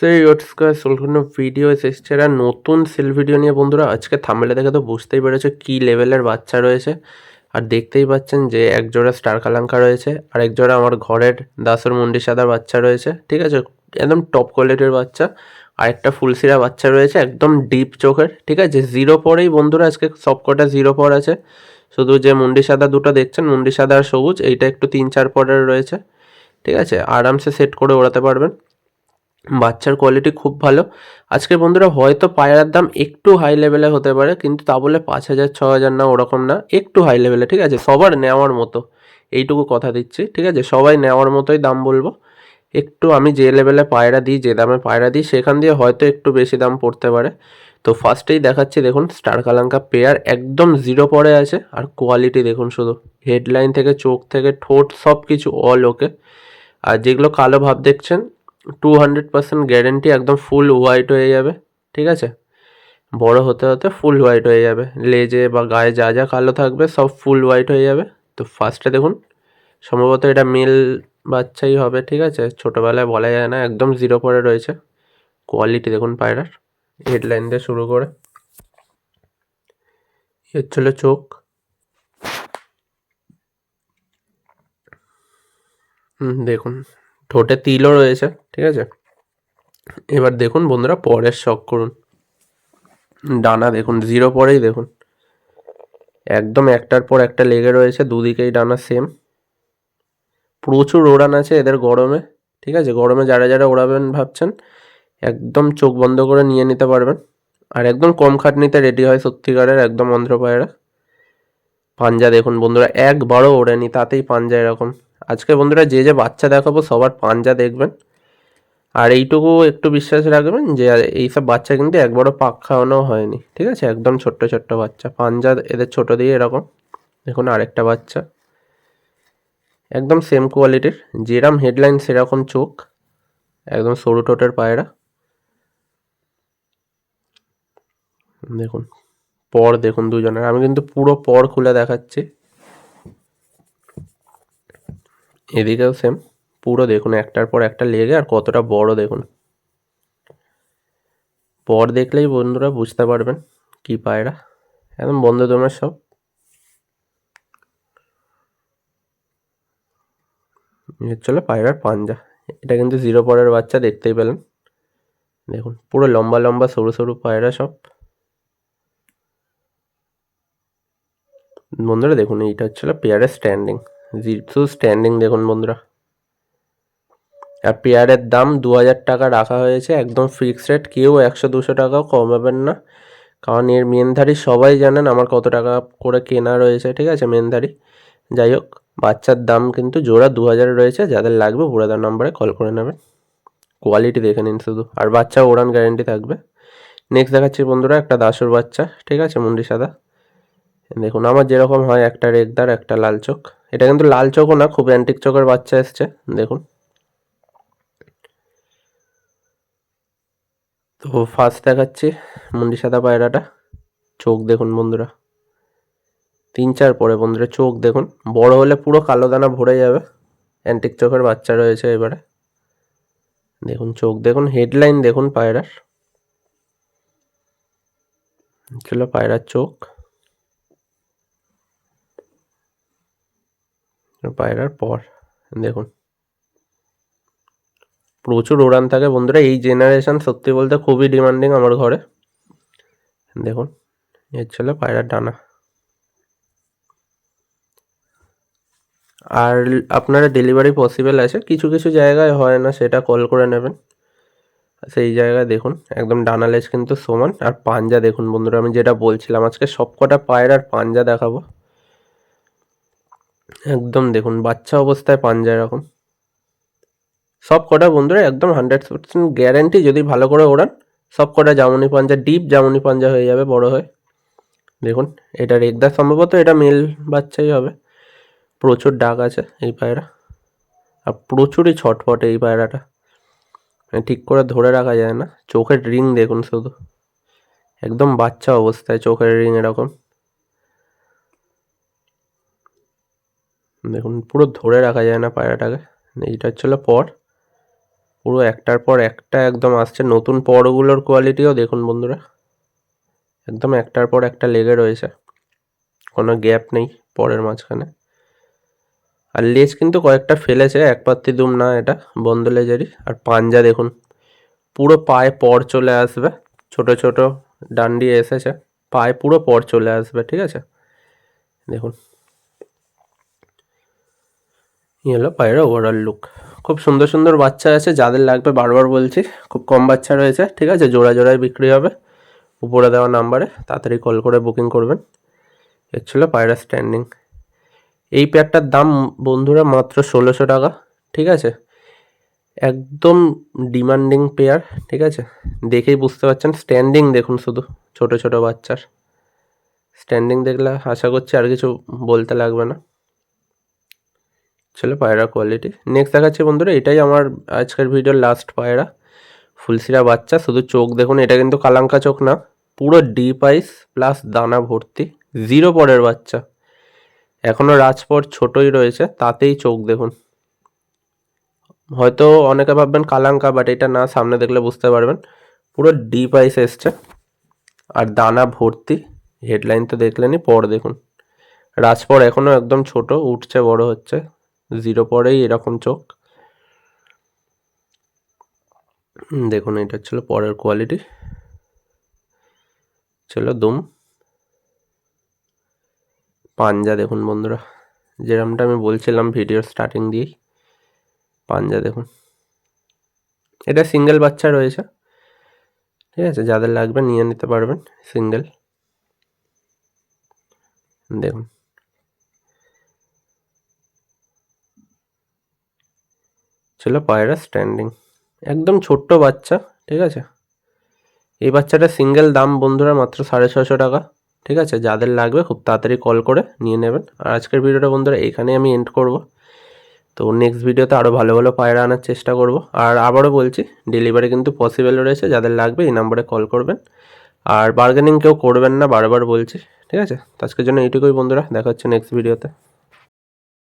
সেই ওটসকার সম্পূর্ণ ভিডিও এসেছে। আর নতুন সেল ভিডিও নিয়ে বন্ধুরা, আজকে থাম্বেলে দেখে তো বুঝতেই পেরেছ কী লেভেলের বাচ্চা রয়েছে। আর দেখতেই পাচ্ছেন যে এক জোড়া স্টার কালাঙ্কা রয়েছে, আর এক জোড়া আমার ঘরের দাসর মুন্ডি সাদার বাচ্চা রয়েছে। ঠিক আছে? একদম টপ কোয়ালিটির বাচ্চা আর একটা ফুলসিরা বাচ্চা রয়েছে, একদম ডিপ চোখের। ঠিক আছে? জিরো পরেই বন্ধুরা আজকে সবকটা জিরো পর আছে। শুধু যে মুন্ডি সাদা দুটো দেখছেন, মুন্ডি সাদা আর সবুজ, এইটা একটু তিন চার পরের রয়েছে। ঠিক আছে? আরামসে সেট করে ওড়াতে পারবেন। বাচ্চার কোয়ালিটি খুব ভালো। আজকের বন্ধুরা হয়তো পায়রার দাম একটু হাই লেভেলে হতে পারে, কিন্তু তা বলে পাঁচ হাজার, ছ হাজার না ওরকম না, একটু হাই লেভেলে ঠিক আছে? সবার নেওয়ার মতো। এইটুকু কথা দিচ্ছি, ঠিক আছে? সবাই নেওয়ার মতোই দাম বলব। একটু আমি যে লেভেলে পায়রা দিই, যে দামে পায়রা দিই, সেখান দিয়ে হয়তো একটু বেশি দাম পড়তে পারে। তো ফার্স্টেই দেখাচ্ছি, দেখুন স্টার কালাঙ্কা পেয়ার একদম জিরো পরে আছে, আর কোয়ালিটি দেখুন শুধু। হেডলাইন থেকে, চোখ থেকে, ঠোঁট সব কিছু অল ওকে আর যেগুলো কালো ভাব দেখছেন টু হান্ড্রেড পার্সেন্ট গ্যারেন্টি একদম ফুল হোয়াইট হয়ে যাবে, ঠিক আছে? বড় হতে হতে ফুল হোয়াইট হয়ে যাবে। লেজে বা গায়ে যা যা কালো থাকবে, সব ফুল হোয়াইট হয়ে যাবে। তো ফার্স্টে দেখুন, সম্ভবত এটা মেল বাচ্চাই হবে, ঠিক আছে? ছোটোবেলায় বলা যায় না, একদম জিরো পরে রয়েছে। কোয়ালিটি দেখুন পায়রার হেডলাইন দিয়ে শুরু করে। এ হচ্ছিল চোখ। দেখুন। ঠোঁটে তিলও রয়েছে, ঠিক আছে? এবার দেখুন বন্ধুরা, পরের শখ করুন। ডানা দেখুন জিরো পরেই দেখুন। একদম একটার পর একটা লেগে রয়েছে, দুদিকেই ডানা সেম প্রচুর ওড়ান আছে এদের গরমে, ঠিক আছে? গরমে যারা যারা ওড়াবেন ভাবছেন, একদম চোখ বন্ধ করে নিয়ে নিতে পারবেন। আর একদম কম খাটনিতে রেডি হয় সত্যিকারের একদম অন্ধ্র পায়রা পাঞ্জা দেখুন বন্ধুরা, একবারও ওড়েনি, তাতেই পাঞ্জা এরকম। আজকে বন্ধুরা যে যে বাচ্চা দেখাবো, সবার পাঞ্জা দেখবেন। আর এইটুকু একটু বিশ্বাস রাখবেন যে এইসব বাচ্চা কিন্তু একবারও পাক খাওয়ানো হয়নি, ঠিক আছে? একদম ছোট্ট ছোট্ট বাচ্চা। পাঞ্জা এদের ছোট দিয়ে এরকম। দেখুন আরেকটা বাচ্চা। একদম সেম কোয়ালিটির যেরম হেডলাইন সেরকম চোখ। একদম সরু ঠোঁটের পায়রা। দেখুন, পর দেখুন দুজনের। আমি কিন্তু পুরো পর খুলে দেখাচ্ছি। এদিকেও সেম পুরো দেখুন, একটার পর একটা লেগে, আর কতটা বড় দেখুন। পর দেখলেই বন্ধুরা বুঝতে পারবেন কি পায়রা একদম বন্ধু তোমার সব। চলো পায়রার পাঞ্জা। এটা কিন্তু জিরো পরের বাচ্চা, দেখতেই পেলেন। দেখুন, পুরো লম্বা লম্বা, সরু সরু পায়রা সব। বন্ধুরা দেখুন, এইটা হচ্ছিল পেয়ারের স্ট্যান্ডিং জিরো স্ট্যান্ডিং দেখুন বন্ধুরা। আর পেয়ারের দাম দু হাজার টাকা রাখা হয়েছে, একদম ফিক্সড রেট কেউ একশো দুশো টাকাও কমাবেন না। কারণ এর মেনধারি সবাই জানেন আমার কত টাকা করে কেনা রয়েছে, ঠিক আছে, মেনধারি। যাই হোক, বাচ্চার দাম কিন্তু জোড়া দু হাজার রয়েছে, যাদের লাগবে বুড়াদার নাম্বারে কল করে নেবেন। কোয়ালিটি দেখে নিন শুধু। আর বাচ্চা ওড়ান গ্যারেন্টি থাকবে। নেক্সট দেখাচ্ছি বন্ধুরা একটা দাসুর বাচ্চা, ঠিক আছে, মুন্ডি সাদা। দেখুন, আমার যেরকম হয়, একটা রেগদার একটা লাল চোখ। এটা কিন্তু লাল চোখও না, খুব অ্যান্টিক চোখের বাচ্চা এসছে, দেখুন। তো ফার্স্ট দেখাচ্ছি মুন্ডি সাদা পায়রাটা। চোখ দেখুন বন্ধুরা। তিন চার পরে বন্ধুরা, চোখ দেখুন। বড় হলে পুরো কালো দানা ভরে যাবে। অ্যান্টিক চোখের বাচ্চা রয়েছে এবারে। দেখুন, চোখ দেখুন হেডলাইন দেখুন পায়রার। ছিল পায়রার চোখ। পায়রার পর, দেখুন। প্রচুর উড়ান থাকে বন্ধুরা, এই জেনারেশন সত্যি বলতে খুবই ডিমান্ডিং আমার ঘরে। দেখুন, এর ছিল পায়রার ডানা। আর আপনারা ডেলিভারি পসিবল আছে, কিছু কিছু জায়গায় হয় না, সেটা কল করে নেবেন। সেই জায়গায় দেখুন, একদম ডানা লেজ কিন্তু সমান। আর পাঞ্জা দেখুন বন্ধুরা, আমি যেটা বলছিলাম, আজকে সবকটা পায়ের আর পাঞ্জা দেখাবো। একদম দেখুন, বাচ্চা অবস্থায় পাঞ্জা এরকম। সব কটা বন্ধুরা একদম হান্ড্রেড পার্সেন্ট গ্যারেন্টি যদি ভালো করে ওড়ান, সব কটা জামুনি পাঞ্জা ডিপ জামুনি পাঞ্জা হয়ে যাবে, বড় হয়ে। দেখুন, এটা রেগদার সম্ভবত এটা মেল বাচ্চাই হবে। প্রচুর ডাক আছে এই পায়রা। আর প্রচুরই ছটফটে এই পায়রাটা। মানে ঠিক করে ধরে রাখা যায় না। চোখের রিং দেখুন শুধু। একদম বাচ্চা অবস্থায় চোখের রিং এরকম। দেখুন, পুরো ধরে রাখা যায় না পায়রাটাকে। এইটা হচ্ছিল পর। পুরো একটার পর একটা একদম আসছে। নতুন পরগুলোর কোয়ালিটিও দেখুন বন্ধুরা। একদম একটার পর একটা লেগে রয়েছে। কোনো গ্যাপ নেই পরের মাঝখানে। আর লেজ কিন্তু কয়েকটা ফেলেছে, এক পাত্তি দুম না এটা, বন্ধ লেজেরই। আর পাঞ্জা দেখুন, পুরো পায়ে পর চলে আসবে। ছোট ছোট ডান্ডি এসেছে, পায়ে পুরো পর চলে আসবে, ঠিক আছে? দেখুন এই হলো পায়ের ওভারঅল লুক খুব সুন্দর সুন্দর বাচ্চা আছে, যাদের লাগবে বারবার বলছি, খুব কম বাচ্চা রয়েছে, ঠিক আছে? জোড়া জোড়ায় বিক্রি হবে। উপরে দেওয়া নাম্বারে তাড়াতাড়ি কল করে বুকিং করবেন। এর ছিল পায়রা স্ট্যান্ডিং এই পেয়ারটার দাম বন্ধুরা মাত্র ষোলোশো টাকা, ঠিক আছে? একদম ডিমান্ডিং পেয়ার ঠিক আছে? দেখেই বুঝতে পারছেন স্ট্যান্ডিং দেখুন শুধু, ছোট ছোট বাচ্চার। স্ট্যান্ডিং দেখলে আশা করছি আর কিছু বলতে লাগবে না। ছিল পায়রা কোয়ালিটি নেক্সট দেখাচ্ছি বন্ধুরা, এটাই আমার আজকের ভিডিওর লাস্ট পায়রা। ফুলসিরা বাচ্চা, শুধু চোখ দেখুন, এটা কিন্তু কালাঙ্কা চোখ না, পুরো ডিপ আইস প্লাস দানা ভর্তি জিরো পরের বাচ্চা। এখনও রাজপর ছোটই রয়েছে, তাতেই চোখ দেখুন। হয়তো অনেকে ভাববেন কালাঙ্কা বাট এটা না, সামনে দেখলে বুঝতে পারবেন। পুরো ডিপ আইস এসছে, আর দানা ভর্তি হেডলাইন তো দেখলেনই, পর দেখুন। রাজপর এখনও একদম ছোট, উঠছে, বড় হচ্ছে। জিরো পরেই এরকম চোখ। দেখুন, এটা ছিল পরের কোয়ালিটি ছিল দুম। পাঞ্জা দেখুন বন্ধুরা যেরকমটা আমি বলছিলাম ভিডিওর স্টার্টিং দিয়েই। পাঞ্জা দেখুন। এটা সিঙ্গেল বাচ্চা রয়েছে। ঠিক আছে, যাদের লাগবে নিয়ে নিতে পারবেন সিঙ্গেল দেখুন। ছিল পায়রা স্ট্যান্ডিং একদম ছোট্ট বাচ্চা, ঠিক আছে? এই বাচ্চাটা সিঙ্গেল দাম বন্ধুরা মাত্র সাড়ে ছশো টাকা, ঠিক আছে? যাদের লাগবে খুব তাড়াতাড়ি কল করে নিয়ে নেবেন। আর আজকের ভিডিওটা বন্ধুরা এখানেই আমি এন্ড করব। তো নেক্সট ভিডিওতে আরও ভালো ভালো পায়রা আনার চেষ্টা করব। আর আবারও বলছি ডেলিভারি কিন্তু পসিবল রয়েছে, যাদের লাগবে এই নাম্বারে কল করবেন। আর বার্গেনিং কেউ করবেন না, বারবার বলছি, ঠিক আছে? আজকের জন্য এইটুকুই বন্ধুরা, দেখা হচ্ছে নেক্সট ভিডিওতে।